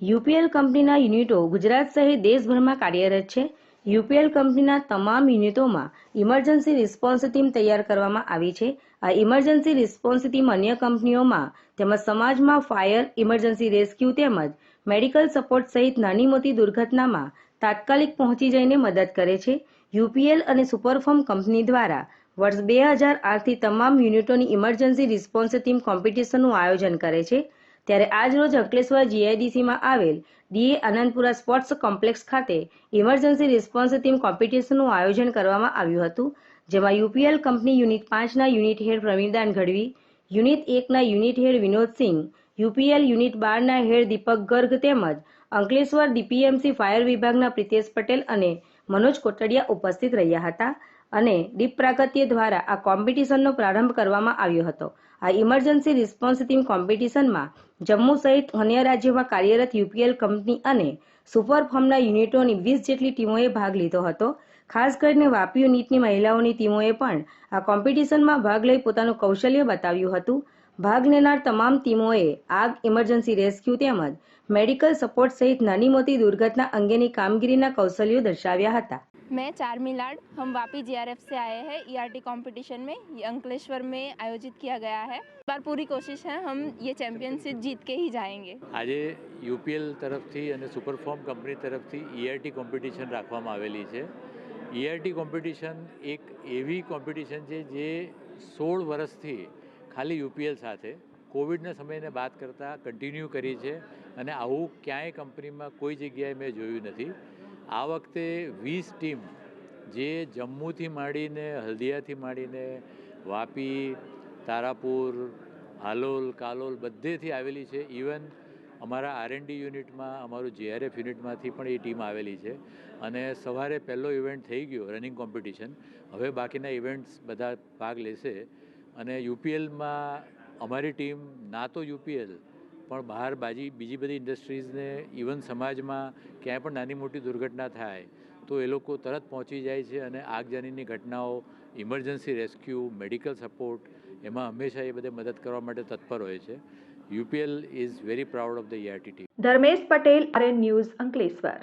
UPL કંપનીના યુનિટો ગુજરાત સહિત દેશભરમાં કાર્યરત છે. યુપીએલ કંપનીના તમામ યુનિટોમાં ઇમરજન્સી રિસ્પોન્સ ટીમ તૈયાર કરવામાં આવી છે. આ ઇમરજન્સી રિસ્પોન્સ ટીમ અન્ય કંપનીઓમાં તેમજ સમાજમાં ફાયર, ઇમરજન્સી રેસ્ક્યુ તેમજ મેડિકલ સપોર્ટ સહિત નાની મોટી દુર્ઘટનામાં તાત્કાલિક પહોંચી જઈને મદદ કરે છે. યુપીએલ અને સુપરફોર્મ કંપની દ્વારા વર્ષ બે હજાર આઠથી તમામ યુનિટોની ઇમરજન્સી રિસ્પોન્સ ટીમ કોમ્પિટિશનનું આયોજન કરે છે. ત્યારે આજરોજ અંકલેશ્વર જીઆઈડીસીમાં આવેલ D A Anandpura sports complex ખાતે ઇમરજન્સી રિસ્પોન્સ ટીમ કોમ્પિટિશનનું આયોજન કરવામાં આવ્યું હતું, જેમાં યુપીએલ કંપની યુનિટ પાંચના unit head Pravindan Gadhvi unit એકના unit head Vinodsinh, UPL unit બારના હેડ દીપક ગર્ગ તેમજ અંકલેશ્વર ડીપીએમસી ફાયર વિભાગના પ્રિતેશ પટેલ અને મનોજ કોટડિયા ઉપસ્થિત રહ્યા હતા અને દીપ પ્રાગત્ય દ્વારા આ કોમ્પિટિશનનો પ્રારંભ કરવામાં આવ્યો હતો. આ ઇમરજન્સી રિસ્પોન્સ ટીમ કોમ્પિટિશનમાં જમ્મુ સહિત અન્ય રાજ્યોમાં કાર્યરત યુપીએલ કંપની અને સુપર ફોર્મના યુનિટોની વીસ જેટલી ટીમોએ ભાગ લીધો હતો. ખાસ કરીને વાપી યુનિટની મહિલાઓની ટીમોએ પણ આ કોમ્પિટિશનમાં ભાગ લઈ પોતાનું કૌશલ્ય બતાવ્યું હતું. ભાગ લેનાર તમામ ટીમોએ આગ, ઇમરજન્સી રેસ્ક્યુ તેમજ મેડિકલ સપોર્ટ સહિત નાની મોટી દુર્ઘટના અંગેની કામગીરીના કૌશલ્યો દર્શાવ્યા હતા. मैं चारमी लाड हम वापी जीआरएफ से आए हैं ईआरटी कंपटीशन में ये अंकलेश्वर में आयोजित किया गया है इस बार पूरी कोशिश है हम ये चैंपियनशिप जीत के ही जाएंगे આજે યુપીએલ તરફથી અને સુપરફોર્મ કંપની તરફથી ઈઆરટી કોમ્પિટિશન રાખવામાં આવેલી છે ઈઆરટી કોમ્પિટિશન એક એવી કોમ્પિટિશન છે જે સોળ વર્ષથી ખાલી યુપીએલ સાથે કોવિડના સમયને બાદ કરતાં કન્ટિન્યુ કરી છે અને આવું ક્યાંય કંપનીમાં કોઈ જગ્યાએ મેં જોયું નથી આ વખતે વીસ ટીમ જે જમ્મુથી માંડીને, હલ્દિયાથી માંડીને, વાપી, તારાપુર, હાલોલ, કાલોલ બધેથી આવેલી છે. ઇવન અમારા આરએનડી યુનિટમાં, અમારું જેઆરએફ યુનિટમાંથી પણ એ ટીમ આવેલી છે. અને સવારે પહેલો ઇવેન્ટ થઈ ગયો, રનિંગ કોમ્પિટિશન. હવે બાકીના ઇવેન્ટ્સ બધા ભાગ લેશે. અને યુપીએલમાં અમારી ટીમ, ના તો યુપીએલ પણ બહાર બાજી, બીજી બધી ઇન્ડસ્ટ્રીઝને, ઇવન સમાજમાં ક્યાંય પણ નાની મોટી દુર્ઘટના થાય, તો એ લોકો તરત પહોંચી જાય છે અને આગજાનીની ઘટનાઓ, ઇમરજન્સી રેસ્ક્યુ, મેડિકલ સપોર્ટ, એમાં હંમેશા એ બધે મદદ કરવા માટે તત્પર હોય છે. UPL is very proud of the ERT team Dharmesh Patel, RN news Ankleshwar.